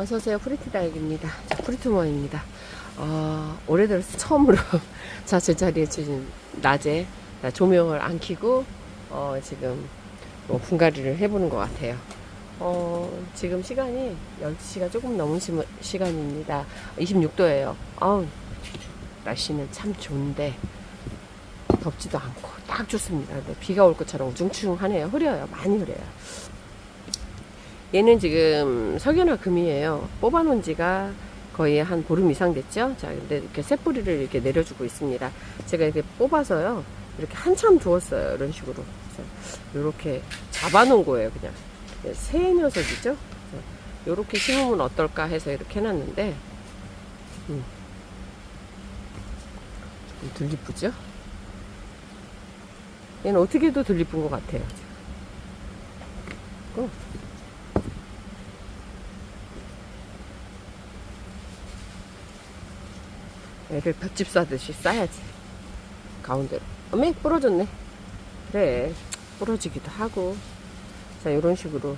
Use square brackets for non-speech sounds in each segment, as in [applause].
어서오세요. 프리티다육입니다. 프리트모입니다. 어, 올해 들어서 처음으로 자, 제 자리에 지금 낮에 조명을 안 켜고, 어, 지금 뭐 분갈이를 해보는 것 같아요. 어, 지금 시간이 12시가 조금 넘은 시, 시간입니다. 26도예요. 어우, 날씨는 참 좋은데, 덥지도 않고, 딱 좋습니다. 근데 비가 올 것처럼 우중충하네요. 흐려요. 많이 흐려요. 얘는 지금 석연화 금이에요. 뽑아놓은 지가 거의 한 보름 이상 됐죠. 자, 근데 이렇게 새뿌리를 이렇게 내려주고 있습니다. 제가 이렇게 뽑아서요. 이렇게 한참 두었어요. 이런 식으로. 이렇게 잡아놓은 거예요. 그냥. 새 녀석이죠. 이렇게 심으면 어떨까 해서 이렇게 해놨는데, 음. 이쁘죠? 얘는 어떻게 해도 덜 이쁜 것 같아요. 어. 애를 볏짚 싸듯이 싸야지. 가운데로. 어메, 부러졌네. 그래. 부러지기도 하고. 자, 이런 식으로.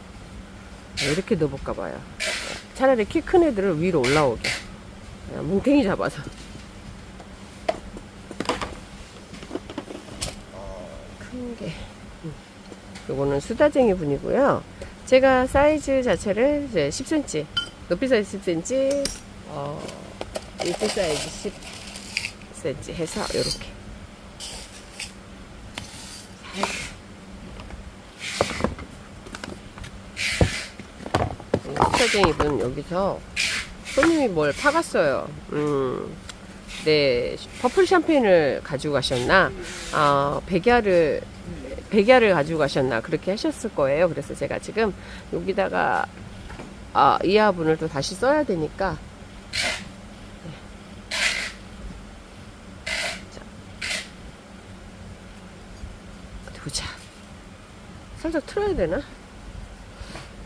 이렇게 넣어볼까 봐요. 차라리 키 큰 애들을 위로 올라오게. 뭉탱이 잡아서. 큰 게. 음. 요거는 수다쟁이 분이고요. 제가 사이즈 자체를 이제 10cm, 높이 사이즈 10cm, 어, 일지 사이즈 10cm 해서 이렇게 수사쟁이분 여기서 손님이 뭘 파갔어요. 음, 네, 퍼플 샴페인을 가지고 가셨나? 아, 백야를 백야를 가지고 가셨나? 그렇게 하셨을 거예요. 그래서 제가 지금 여기다가 아, 이 화분을 또 다시 써야 되니까 어디 보자. 살짝 틀어야 되나?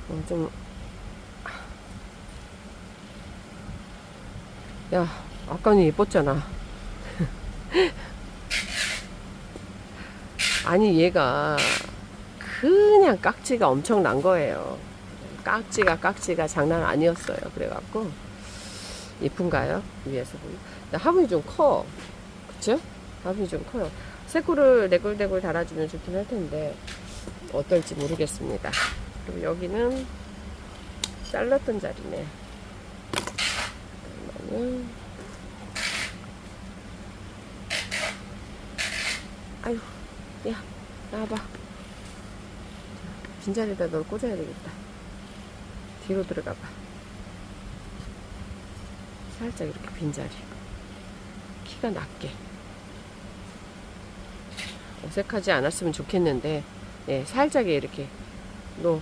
어, 좀. 야, 아까는 예뻤잖아. [laughs] 아니, 얘가 그냥 깍지가 엄청 난 거예요. 깍지가 깍지가 장난 아니었어요. 그래갖고, 예쁜가요? 위에서 보면. 화분이 좀 커. 그쵸? 화분이 좀 커요. 새꾸를 내굴내굴 달아주면 좋긴 할 텐데 어떨지 모르겠습니다. 그리고 여기는 잘랐던 자리네. 그러면은 아유, 야, 나와봐. 빈자리에다 널 꽂아야 되겠다. 뒤로 들어가봐. 살짝 이렇게 빈자리. 키가 낮게. 어색하지 않았으면 좋겠는데, 예, 살짝 이렇게, 너,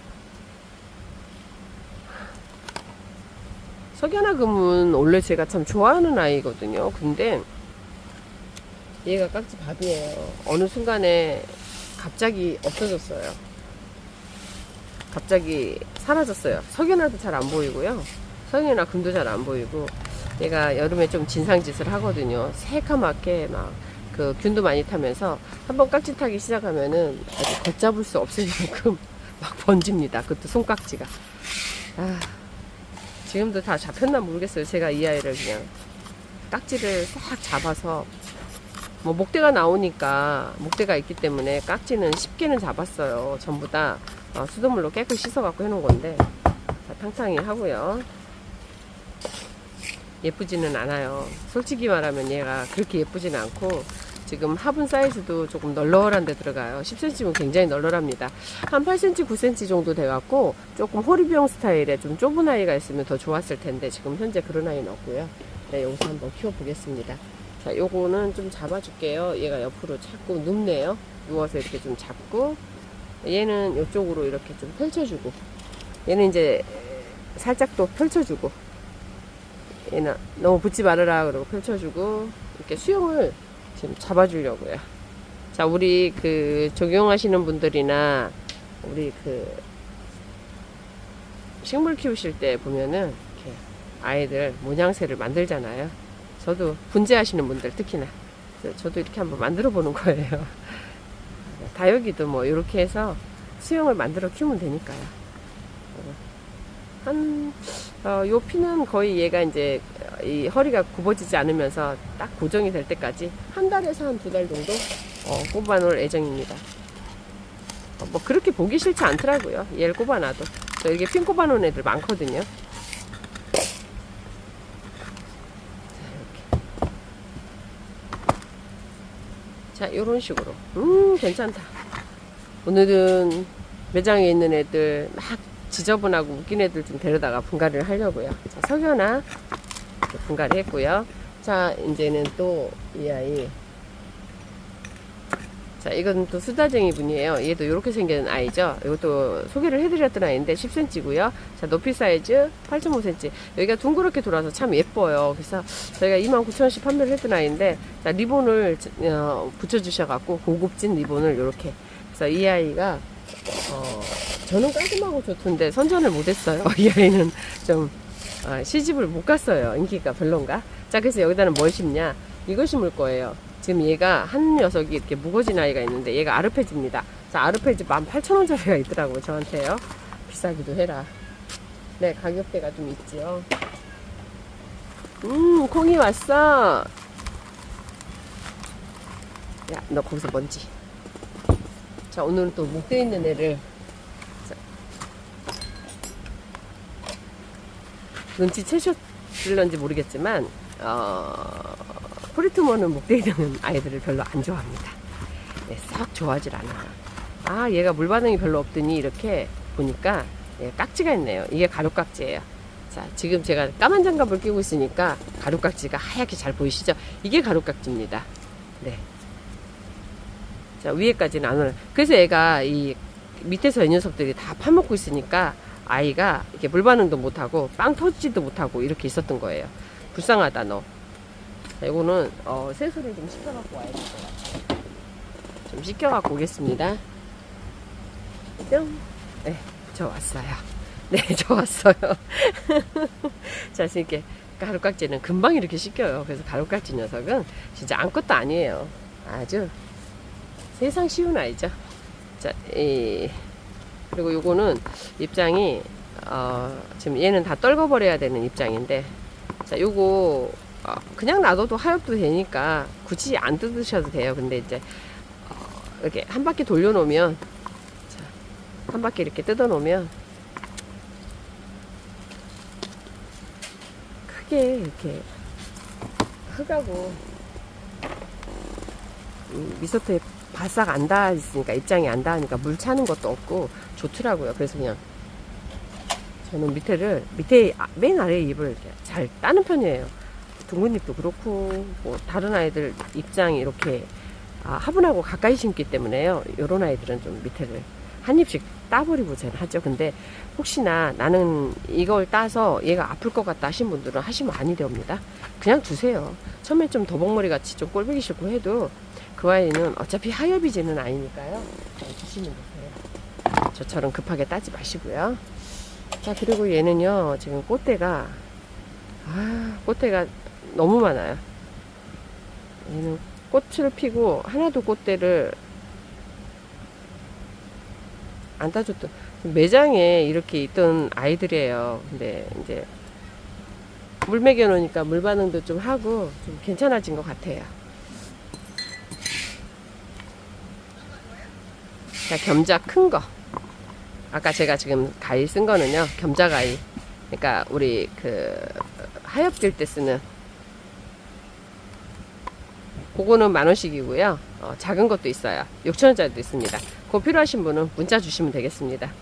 석연화금은 원래 제가 참 좋아하는 아이거든요. 근데, 얘가 깍지 밥이에요. 어느 순간에 갑자기 없어졌어요. 갑자기 사라졌어요. 석연화도 잘 안 보이고요. 석연화 금도 잘 안 보이고, 얘가 여름에 좀 진상짓을 하거든요. 새카맣게 막, 그 균도 많이 타면서 한번 깍지 타기 시작하면은 걷잡을 수 없을 만큼 [laughs] 막 번집니다. 그것도 손깍지가. 아, 지금도 다 잡혔나 모르겠어요. 제가 이 아이를 그냥 깍지를 싹 잡아서 뭐 목대가 나오니까 목대가 있기 때문에 깍지는 10개는 잡았어요. 전부 다 어, 수돗물로 깨끗이 씻어갖고 해놓은 건데 자, 탕탕이 하고요. 예쁘지는 않아요. 솔직히 말하면 얘가 그렇게 예쁘지는 않고 지금 화분 사이즈도 조금 널널한 데 들어가요. 10cm면 굉장히 널널합니다. 한 8cm, 9cm 정도 돼갖고 조금 호리병 스타일의 좀 좁은 아이가 있으면 더 좋았을 텐데 지금 현재 그런 아이는 없고요. 네, 여기서 한번 키워보겠습니다. 자, 요거는 좀 잡아줄게요. 얘가 옆으로 자꾸 눕네요. 누워서 이렇게 좀 잡고 얘는 이쪽으로 이렇게 좀 펼쳐주고 얘는 이제 살짝 또 펼쳐주고 얘는 너무 붙지 말아라 그러고 펼쳐주고 이렇게 수영을 지금 잡아주려고요. 자, 우리 그 적용하시는 분들이나 우리 그 식물 키우실 때 보면은 이렇게 아이들 모양새를 만들잖아요. 저도 분재하시는 분들 특히나 저도 이렇게 한번 만들어 보는 거예요. [laughs] 다육이도 뭐 이렇게 해서 수영을 만들어 키우면 되니까요. 한, 어, 요 피는 거의 얘가 이제 이 허리가 굽어지지 않으면서 딱 고정이 될 때까지 한 달에서 한 두 달 정도 어, 꼽아 놓을 예정입니다. 어, 뭐 그렇게 보기 싫지 않더라고요. 얘를 꼽아 놔도. 저 이게 핀 꼽아 놓은 애들 많거든요. 자, 요런 식으로. 음, 괜찮다. 오늘은 매장에 있는 애들 막 지저분하고 웃긴 애들 좀 데려다가 분갈이를 하려고요. 자, 석연아. 분갈이 했고요. 자, 이제는 또 이 아이. 자, 이건 또 수다쟁이 분이에요. 얘도 이렇게 생긴 아이죠. 이것도 소개를 해드렸던 아이인데 10cm고요. 자, 높이 사이즈 8.5cm. 여기가 둥그렇게 돌아서 참 예뻐요. 그래서 저희가 29,000원씩 판매를 했던 아이인데, 자, 리본을 어, 붙여주셔갖고 고급진 리본을 이렇게. 그래서 이 아이가 어, 저는 깔끔하고 좋던데 선전을 못했어요. [laughs] 이 아이는 좀 어, 시집을 못 갔어요. 인기가 별론가? 자, 그래서 여기다는 뭘 심냐? 이걸 심을 거예요. 지금 얘가 한 녀석이 이렇게 무거진 아이가 있는데 얘가 아르페지입니다. 자, 아르페지 18,000원짜리가 있더라고요. 저한테요. 비싸기도 해라. 네, 가격대가 좀 있지요. 음, 콩이 왔어. 야, 너 거기서 먼지. 자, 오늘은 또 목대 있는 애를 눈치채셨을런지 모르겠지만 어, 프리트머는 목대 있는 아이들을 별로 안 좋아합니다. 네, 썩 좋아하질 않아요. 아, 얘가 물 반응이 별로 없더니 이렇게 보니까 예, 깍지가 있네요. 이게 가루깍지예요. 자, 지금 제가 까만 장갑을 끼고 있으니까 가루깍지가 하얗게 잘 보이시죠? 이게 가루깍지입니다. 네. 자, 위에까지는 안 올라. 그래서 얘가 이 밑에서 이 녀석들이 다 파먹고 있으니까 아이가 이렇게 물 반응도 못하고 빵 터지지도 못하고 이렇게 있었던 거예요. 불쌍하다, 너. 자, 이거는, 어, 세수를 좀 시켜갖고 와야 될 것 같아요. 좀 시켜갖고 오겠습니다. 뿅. 네, 저 왔어요. 네, [laughs] 저 왔어요. [laughs] 자, 지금 이렇게 가루깍지는 금방 이렇게 씻겨요. 그래서 가루깍지 녀석은 진짜 아무것도 아니에요. 아주 세상 쉬운 아이죠. 자, 이, 그리고 요거는 입장이, 어, 지금 얘는 다 떨궈버려야 되는 입장인데, 자, 요거, 어, 그냥 놔둬도 하엽도 되니까 굳이 안 뜯으셔도 돼요. 근데 이제, 어, 이렇게 한 바퀴 돌려놓으면, 자, 한 바퀴 이렇게 뜯어 놓으면, 크게 이렇게 흙하고, 음, 미소토에 바싹 안 닿아 있으니까 입장이 안 닿으니까 물 차는 것도 없고 좋더라고요. 그래서 그냥 저는 밑에를 밑에 아- 맨 아래 잎을 이렇게 잘 따는 편이에요. 둥근 잎도 그렇고 뭐 다른 아이들 입장이 이렇게 아, 화분하고 가까이 심기 때문에요. 요런 아이들은 좀 밑에를 한 입씩 따버리고 저는 하죠. 근데 혹시나 나는 이걸 따서 얘가 아플 것 같다 하신 분들은 하시면 아니 됩니다. 그냥 두세요. 처음에 좀 더벅머리 같이 좀 꼴보기 싫고 해도 그 아이는 어차피 하엽이지는 아니니까요. 잘 주시면 되세요. 저처럼 급하게 따지 마시고요. 자, 그리고 얘는요, 지금 꽃대가, 아, 꽃대가 너무 많아요. 얘는 꽃을 피고 하나도 꽃대를 안 따줬던, 매장에 이렇게 있던 아이들이에요. 근데 이제 물 먹여 놓으니까 물 반응도 좀 하고 좀 괜찮아진 것 같아요. 자, 겸자 큰 거. 아까 제가 지금 가위 쓴 거는요, 겸자 가위. 그러니까 우리 그 하엽질 때 쓰는 그거는 만 원씩이고요. 어, 작은 것도 있어요. 6천 원짜리도 있습니다. 그거 필요하신 분은 문자 주시면 되겠습니다.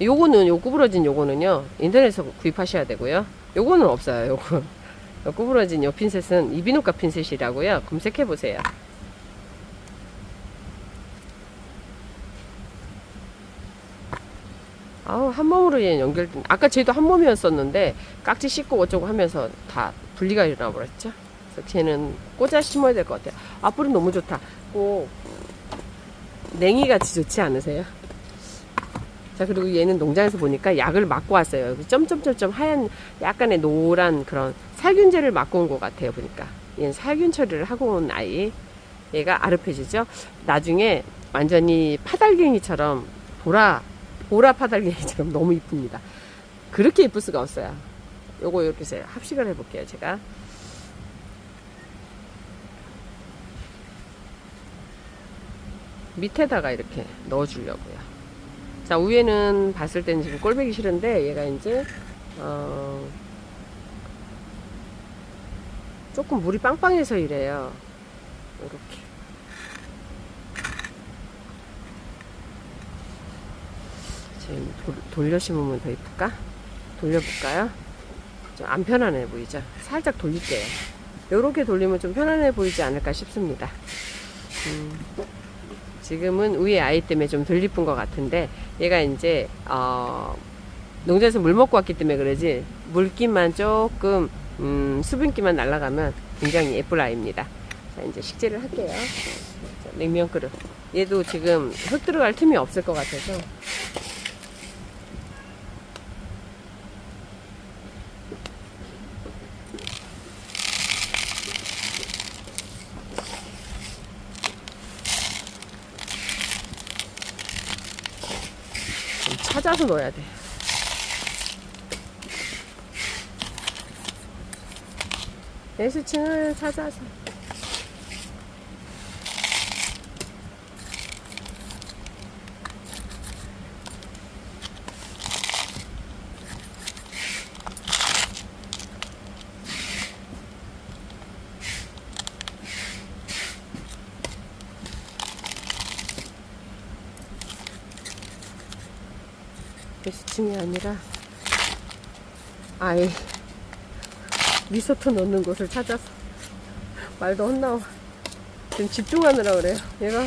요거는 요 구부러진 요거는요 인터넷에서 구입하셔야 되고요. 요거는 없어요. 요거 요 구부러진 요 핀셋은 이비누카 핀셋이라고요. 검색해 보세요. 아우 한 몸으로 얘 연결. 아까 쟤도 한 몸이었었는데 깍지 씻고 어쩌고 하면서 다 분리가 일어나 버렸죠. 그래서 쟤는 꽂아 심어야 될 것 같아요. 아 뿌리 너무 좋다. 꼭 냉이 같이 좋지 않으세요? 자 그리고 얘는 농장에서 보니까 약을 맞고 왔어요. 점점점점 하얀 약간의 노란 그런 살균제를 맞고 온 것 같아요. 보니까 얘는 살균 처리를 하고 온 아이. 얘가 아르페지죠. 나중에 완전히 파달갱이처럼 보라 보라 파달갱이처럼 [laughs] 너무 이쁩니다. 그렇게 예쁠 수가 없어요. 요거 이렇게 해서 합식을 해볼게요, 제가. 밑에다가 이렇게 넣어주려고요. 자, 위에는 봤을 때는 지금 꼴배기 싫은데, 얘가 이제, 어, 조금 물이 빵빵해서 이래요. 이렇게. 지금 도- 돌려 심으면 더 이쁠까? 돌려볼까요? 좀 안 편안해 보이죠? 살짝 돌릴게요. 이렇게 돌리면 좀 편안해 보이지 않을까 싶습니다. 음, 지금은 위에 아이 때문에 좀 덜 이쁜 것 같은데 얘가 이제 어, 농장에서 물 먹고 왔기 때문에 그러지 물기만 조금 음, 수분기만 날아가면 굉장히 예쁠 아이입니다. 자 이제 식재를 할게요. 자, 냉면 그릇. 얘도 지금 흙 들어갈 틈이 없을 것 같아서 찾아서 넣어야 돼. 예수층을 찾아서. 예수층이 아니라 아예 리소토 넣는 곳을 찾아서 말도 헛나와 지금 집중하느라 그래요. 얘가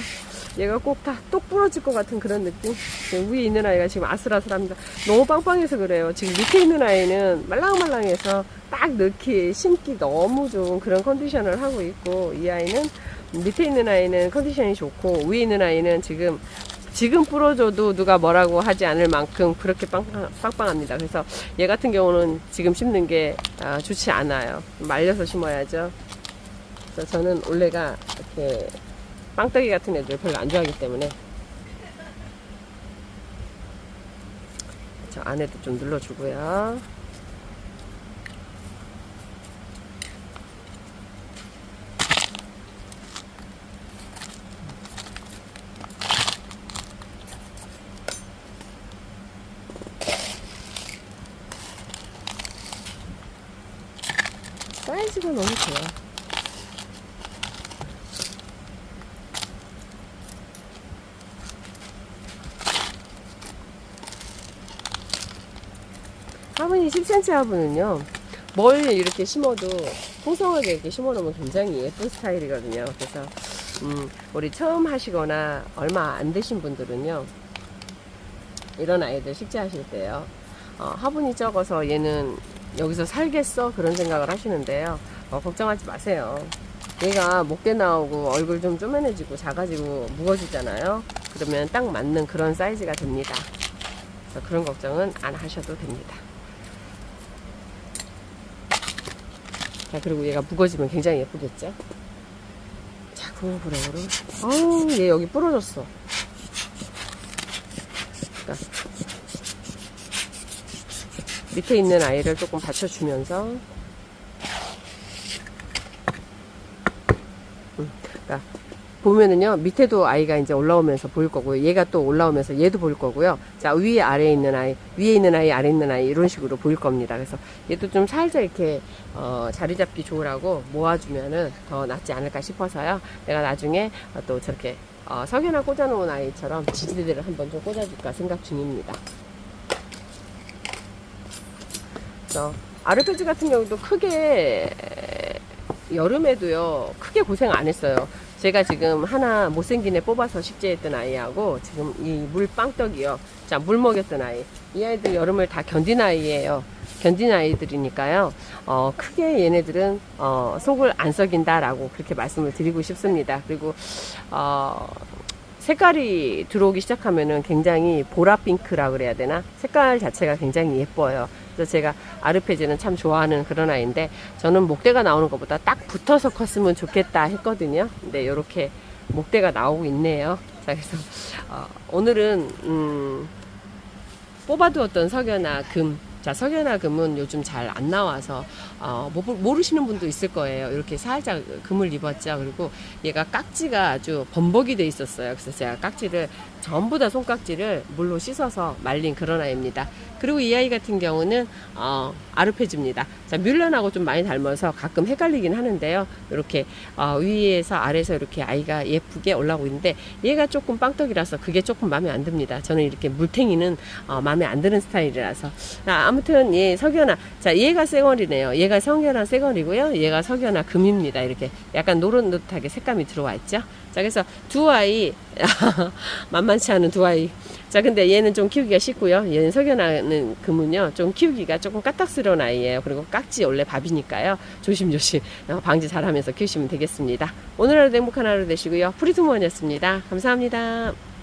얘가 꼭 다 똑 부러질 것 같은 그런 느낌? 위에 있는 아이가 지금 아슬아슬합니다. 너무 빵빵해서 그래요. 지금 밑에 있는 아이는 말랑말랑해서 딱 넣기 심기 너무 좋은 그런 컨디션을 하고 있고 이 아이는 밑에 있는 아이는 컨디션이 좋고 위에 있는 아이는 지금 지금 뿌려줘도 누가 뭐라고 하지 않을 만큼 그렇게 빵빵, 빵빵 합니다. 그래서 얘 같은 경우는 지금 심는 게 아, 좋지 않아요. 말려서 심어야죠. 그래서 저는 올해가 이렇게 빵떡이 같은 애들 별로 안 좋아하기 때문에 저 안에도 좀 눌러주고요. 사이즈가 너무 좋아. 화분이 10cm 화분은요, 뭘 이렇게 심어도 풍성하게 이렇게 심어놓으면 굉장히 예쁜 스타일이거든요. 그래서, 음, 우리 처음 하시거나 얼마 안 되신 분들은요, 이런 아이들 식재하실 때요, 어, 화분이 적어서 얘는 여기서 살겠어? 그런 생각을 하시는데요. 어, 걱정하지 마세요. 얘가 목대 나오고 얼굴 좀 쪼매내지고 작아지고 무거워지잖아요. 그러면 딱 맞는 그런 사이즈가 됩니다. 그런 걱정은 안 하셔도 됩니다. 자, 그리고 얘가 무거워지면 굉장히 예쁘겠죠? 자, 구부러구로. 아우, 얘 여기 부러졌어. 그러니까 밑에 있는 아이를 조금 받쳐주면서. 음, 그러니까 보면은요 밑에도 아이가 이제 올라오면서 보일 거고요. 얘가 또 올라오면서 얘도 보일 거고요. 자 위에 아래에 있는 아이 위에 있는 아이 아래 있는 아이 이런 식으로 보일 겁니다. 그래서 얘도 좀 살짝 이렇게 어, 자리 잡기 좋으라고 모아주면은 더 낫지 않을까 싶어서요. 내가 나중에 어, 또 저렇게 어, 석연화 꽂아놓은 아이처럼 지지대를 한번 좀 꽂아줄까 생각 중입니다 그래서 아르페지 같은 경우도 크게 여름에도요 크게 고생 안 했어요. 제가 지금 하나 못생긴 애 뽑아서 식재했던 아이하고 지금 이 물 빵떡이요. 자, 물 먹였던 아이. 이 아이들 여름을 다 견딘 아이예요. 견딘 아이들이니까요. 어, 크게 얘네들은 어, 속을 안 썩인다라고 그렇게 말씀을 드리고 싶습니다. 그리고 어, 색깔이 들어오기 시작하면은 굉장히 보라핑크라 그래야 되나? 색깔 자체가 굉장히 예뻐요. 그래서 제가 아르페지는 참 좋아하는 그런 아이인데 저는 목대가 나오는 것보다 딱 붙어서 컸으면 좋겠다 했거든요. 근데 이렇게 목대가 나오고 있네요. 자, 그래서 어, 오늘은 음, 뽑아두었던 석연화 금 자, 석연화 금은 요즘 잘 안 나와서 어, 모- 모르시는 분도 있을 거예요. 이렇게 살짝 금을 입었죠. 그리고 얘가 깍지가 아주 범벅이 돼 있었어요. 그래서 제가 깍지를 전부 다 손깍지를 물로 씻어서 말린 그런 아이입니다. 그리고 이 아이 같은 경우는 어, 아르페즈입니다. 자, 뮬런하고 좀 많이 닮아서 가끔 헷갈리긴 하는데요. 이렇게 어, 위에서 아래에서 이렇게 아이가 예쁘게 올라오고 있는데 얘가 조금 빵떡이라서 그게 조금 마음에 안 듭니다. 저는 이렇게 물탱이는 어, 마음에 안 드는 스타일이라서 아, 아무튼 얘 석연아 자 얘가 쌩얼이네요. 얘가 석연아 쌩얼이고요. 얘가 석연아 금입니다. 이렇게 약간 노릇노릇하게 색감이 들어와 있죠. 자 그래서 두 아이 [laughs] 만만 치 않은 두 아이. 자 근데 얘는 좀 키우기가 쉽고요. 얘는 석연아는 금은요 좀 키우기가 조금 까딱스러운 아이예요. 그리고 깍지 원래 밥이니까요. 조심조심 어, 방지 잘하면서 키우시면 되겠습니다. 오늘 하루도 행복한 하루 되시고요. 프리트모원이었습니다. 감사합니다.